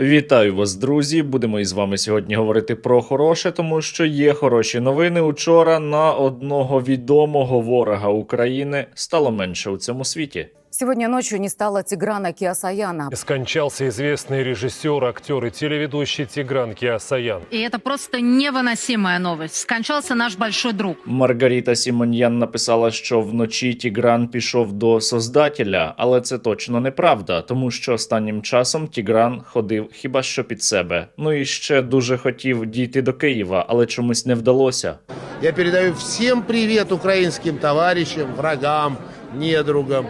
Вітаю вас, друзі! Будемо із вами сьогодні говорити про хороше, тому що є хороші новини. Учора на одного відомого ворога України стало менше у цьому світі. Сегодня ночью не стало Тиграна Киасаяна. Скончался известный режиссер, актер и телеведущий Тигран Киасаян. И это просто невыносимая новость. Скончался наш большой друг. Маргарита Сімоньян написала, що вночі Тігран пішов до создателя, але це точно неправда, тому що останнім часом Тігран ходив хіба що під себе. Ну і ще дуже хотів дійти до Києва, але чомусь не вдалося. Я передаю всем привет украинским товарищам, врагам, недругам.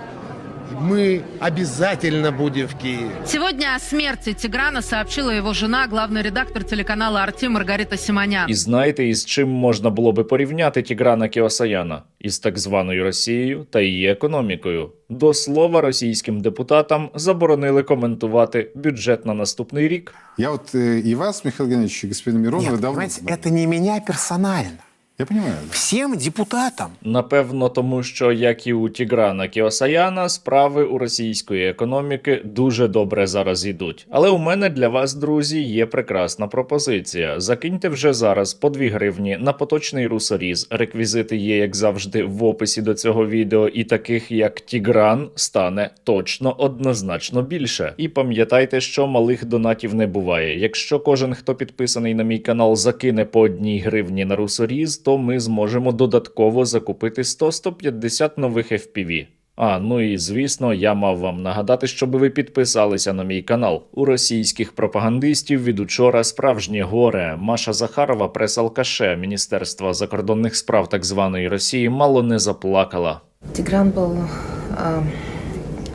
Мы обязательно будем в Киеве. Сегодня о смерти Тиграна сообщила его жена, главный редактор телеканала «Арти» Маргарита Симонян. І знаєте, із чим можна було би порівняти Тіграна Кіосаяна? Із так званою Росією та її економікою. До слова, російським депутатам заборонили коментувати бюджет на наступний рік. Я вот э, и вас, Михаил Геннадьевич, и господина Миронова Нет, давно... понимаете, это не меня персонально. Я понимаю. да. Всем депутатам. Напевно, тому що як і у Тіграна Кіосаяна, справи у російської економіки дуже добре зараз йдуть. Але у мене для вас, друзі, є прекрасна пропозиція. Закиньте вже зараз по 2 гривні на поточний русоріз. Реквізити є, як завжди, в описі до цього відео, і таких як Тігран стане точно однозначно більше. І пам'ятайте, що малих донатів не буває. Якщо кожен, хто підписаний на мій канал, закине по одній гривні на русоріз, то ми зможемо додатково закупити 100-150 нових FPV. А, ну і звісно, я мав вам нагадати, щоб ви підписалися на мій канал. У російських пропагандистів від учора справжнє горе. Маша Захарова, прес-алкаше Міністерства закордонних справ так званої Росії, мало не заплакала. Тигран был э,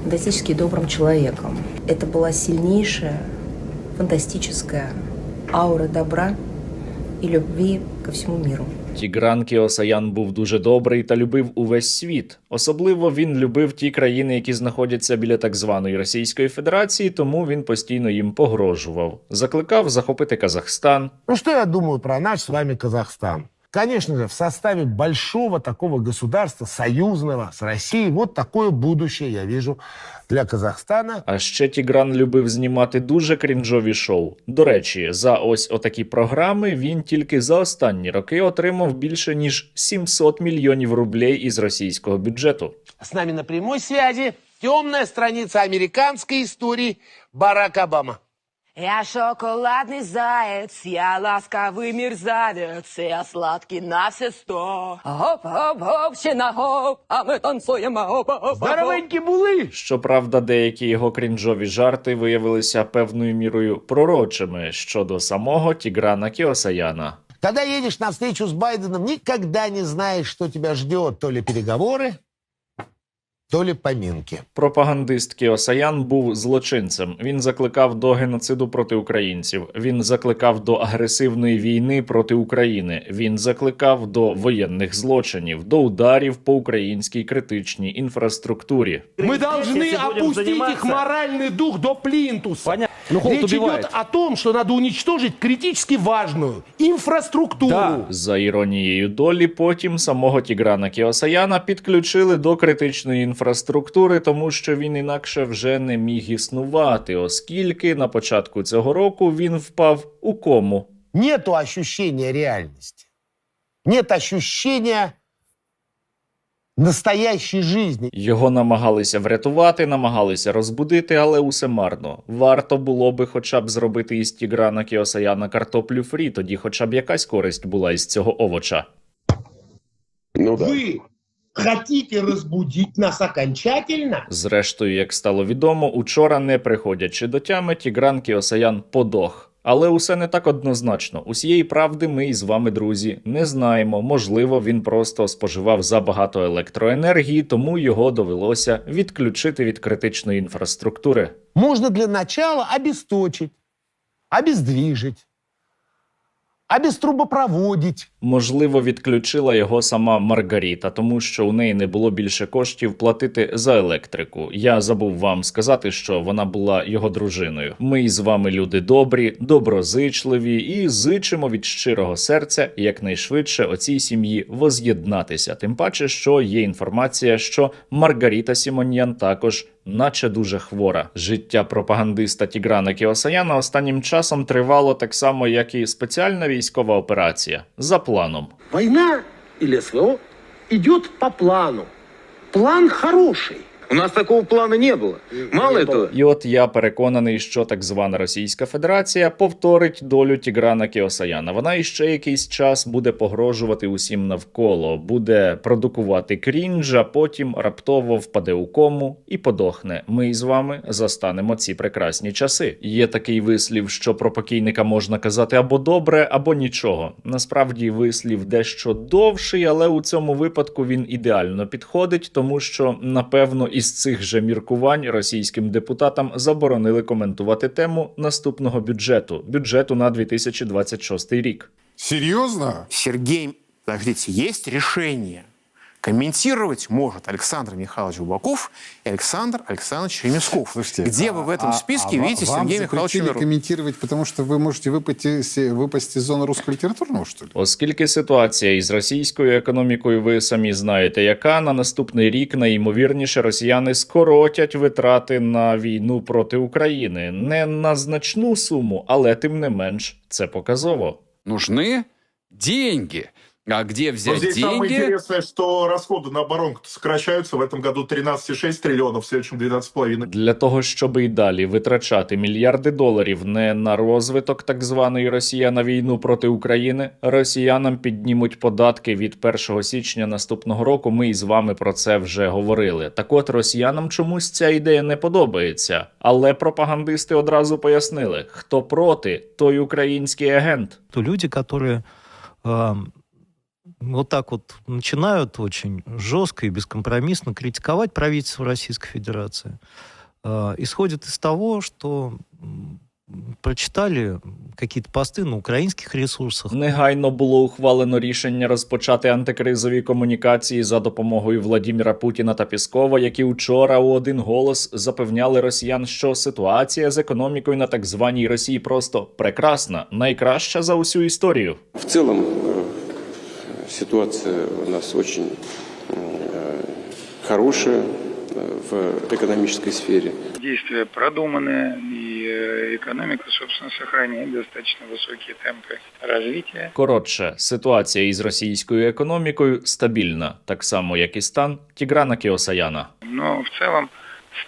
фантастически добрым человеком. Это была сильнейшая, фантастическая аура добра и любви ко всему миру. Тігран Кіосаян був дуже добрий та любив увесь світ. Особливо він любив ті країни, які знаходяться біля так званої Російської Федерації, тому він постійно їм погрожував. Закликав захопити Казахстан, Ну що я думаю про наш з вами Казахстан? Конечно же, в составе большого такого государства, союзного с Россией, вот такое будущее я вижу для Казахстана. А ще Тігран любив знімати дуже крінжові шоу. До речі, за ось отакі програми він тільки за останні роки отримав більше ніж 700 мільйонів рублей із російського бюджету. С нами на прямой связи темная страница американской истории Барак Обама. Я шоколадный заяц, я ласковый мерзавец, я сладкий на все сто. Гоп-гоп-гоп, ще на гоп, а ми танцуємо гоп-гоп. Здоровенькі були! Щоправда, деякі його крінжові жарти виявилися певною мірою пророчими щодо самого Тіграна Кіосаяна. Когда едешь на встречу с Байденом, никогда не знаешь, что тебя ждет. То ли переговоры, то ли поминки. Пропагандист Кіосаян був злочинцем. Він закликав до геноциду проти українців. Він закликав до агресивної війни проти України. Він закликав до воєнних злочинів, до ударів по українській критичній інфраструктурі. Мы должны опустить их моральный дух до плинтуса. Речь идет о том, что надо уничтожить критически важную инфраструктуру. За іронією долі, потім самого Тіграна Кіосаяна підключили до критичної інфраструктури, тому що він інакше вже не міг існувати, оскільки на початку цього року він впав у кому. Нету ощущения реальности. Нет ощущения настоящей жизни. Його намагалися врятувати, намагалися розбудити, але усе марно. Варто було би хоча б зробити із Тіграна Кіосаяна картоплю фрі, тоді хоча б якась користь була із цього овоча. Вы хотите разбудить нас окончательно? Зрештою, як стало відомо, учора, не приходячи до тями, Тігран Кіосаян подох. Але усе не так однозначно. Усієї правди ми із вами, друзі, не знаємо. Можливо, він просто споживав забагато електроенергії, тому його довелося відключити від критичної інфраструктури. Можно для начала обесточить, обездвижить, обеструбопроводить. Можливо, відключила його сама Маргарита, тому що у неї не було більше коштів платити за електрику. Я забув вам сказати, що вона була його дружиною. Ми з вами люди добрі, доброзичливі і зичимо від щирого серця якнайшвидше оцій сім'ї воз'єднатися. Тим паче, що є інформація, що Маргарита Сімоньян також наче дуже хвора. Життя пропагандиста Тіграна Кіосаяна останнім часом тривало так само, як і спеціальна військова операція за планом. Війна і СВО идет по плану. План хороший. У нас такого плана не было. Мало этого, І от я переконаний, що так звана Російська Федерація повторить долю Тіграна Кіосаяна. Вона іще якийсь час буде погрожувати усім навколо, буде продукувати крінж, а потім раптово впаде у кому і подохне. Ми із вами застанемо ці прекрасні часи. Є такий вислів, що про покійника можна казати або добре, або нічого. Насправді вислів дещо довший, але у цьому випадку він ідеально підходить, тому що напевно із цих же міркувань російським депутатам заборонили коментувати тему наступного бюджету бюджету на 2026 рік. Серйозно? Сергій, подождите, є решение. Комментировать может Александр Михайлович Бубаков и Александр Александрович Ремесков. Слушайте, Где вы в этом а- списке а ва- видите вам Сергея Михайловича запретили Миронова? комментировать, потому что вы можете выпасть, выпасть из зоны русско-литературного, что ли? Оскільки ситуація із російською економікою, ви самі знаєте, яка на наступний рік найімовірніше росіяни скоротять витрати на війну проти України не на значну суму, але тим не менш це показово. нужны деньги. А где взять Но здесь самое деньги? интересное, что расходы на оборонку сокращаются. В этом году 13,6 триллионов, в следующем 12,5. Для того, щоб і далі витрачати мільярди доларів не на розвиток так званої Росії, а на війну проти України, росіянам піднімуть податки від 1 січня наступного року. Ми із вами про це вже говорили. Так от росіянам чомусь ця ідея не подобається. Але пропагандисти одразу пояснили: хто проти, той український агент. то люди, которые э, вот так вот начинают очень жестко и бескомпромиссно критиковать правительство Российской Федерации, э, исходят из того, что м, прочитали какие-то посты на украинских ресурсах, Негайно було ухвалено рішення розпочати антикризові комунікації за допомогою Владіміра Путіна та Піскова, які вчора у один голос запевняли росіян, що ситуація з економікою на так званій Росії просто прекрасна, найкраща за усю історію. В целом э, ситуация у нас очень э, хорошая э, в экономической сфере. действия продуманы, и э, экономика, собственно, сохраняет достаточно высокие темпы развития. Коротше, ситуація із російською економікою стабільна, так само як і стан Тіграна Кіосаяна. Но в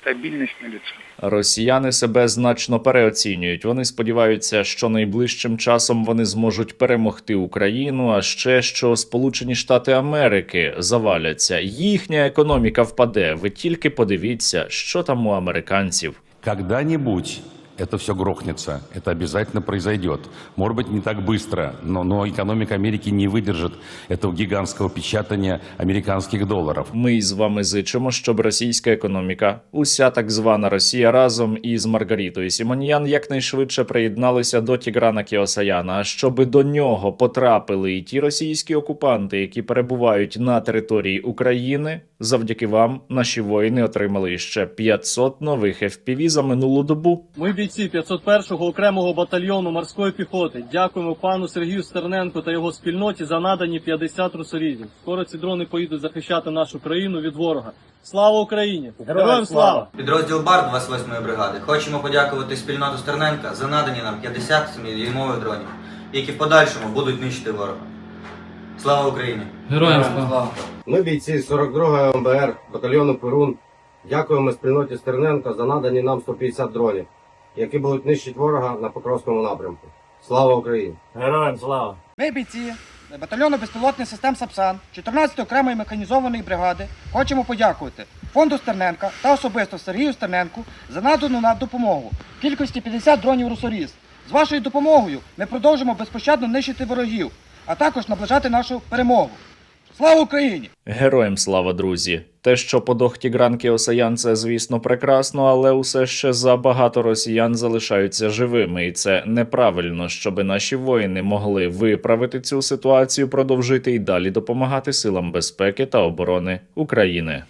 целом на налицо. Росіяни себе значно переоцінюють. Вони сподіваються, що найближчим часом вони зможуть перемогти Україну, а ще що Сполучені Штати Америки заваляться. Їхня економіка впаде. Ви тільки подивіться, що там у американців. Когда-нибудь это все грохнется, это обязательно произойдет. Может быть, не так быстро, но, но экономика Америки не выдержит этого гигантского печатания американских долларов. Ми з вами зичимо, щоб російська економіка, уся так звана Росія разом із Маргарітою Сімоніян якнайшвидше приєдналися до Тіграна Кіосаяна, а щоб до нього потрапили і ті російські окупанти, які перебувають на території України. Завдяки вам наші воїни отримали ще 500 нових FPV за минулу добу. Ми бійці 501-го окремого батальйону морської піхоти. Дякуємо пану Сергію Стерненку та його спільноті за надані 50 русорізів. Скоро ці дрони поїдуть захищати нашу країну від ворога. Слава Україні! Героям слава! Підрозділ БАР 28-ї бригади. Хочемо подякувати спільноту Стерненка за надані нам 50 7-дюймових дронів, які в подальшому будуть нищити ворога. Слава Україні! Героям слава! Ми бійці 42-го МБР, батальйону Перун. Дякуємо спільноті Стерненка за надані нам 150 дронів, які будуть нищити ворога на Покровському напрямку. Слава Україні! Героям слава! Ми бійці батальйону безпілотних систем САПСАН 14-ї окремої механізованої бригади хочемо подякувати фонду Стерненка та особисто Сергію Стерненку за надану нам допомогу в кількості 50 дронів «Русоріз». З вашою допомогою ми продовжимо безпощадно нищити ворогів, а також наближати нашу перемогу. Слава Україні! Героям слава, друзі! Те, що подох Тігран Кіосаян, це звісно прекрасно, але усе ще забагато росіян залишаються живими, і це неправильно, щоби наші воїни могли виправити цю ситуацію, продовжити і далі допомагати силам безпеки та оборони України.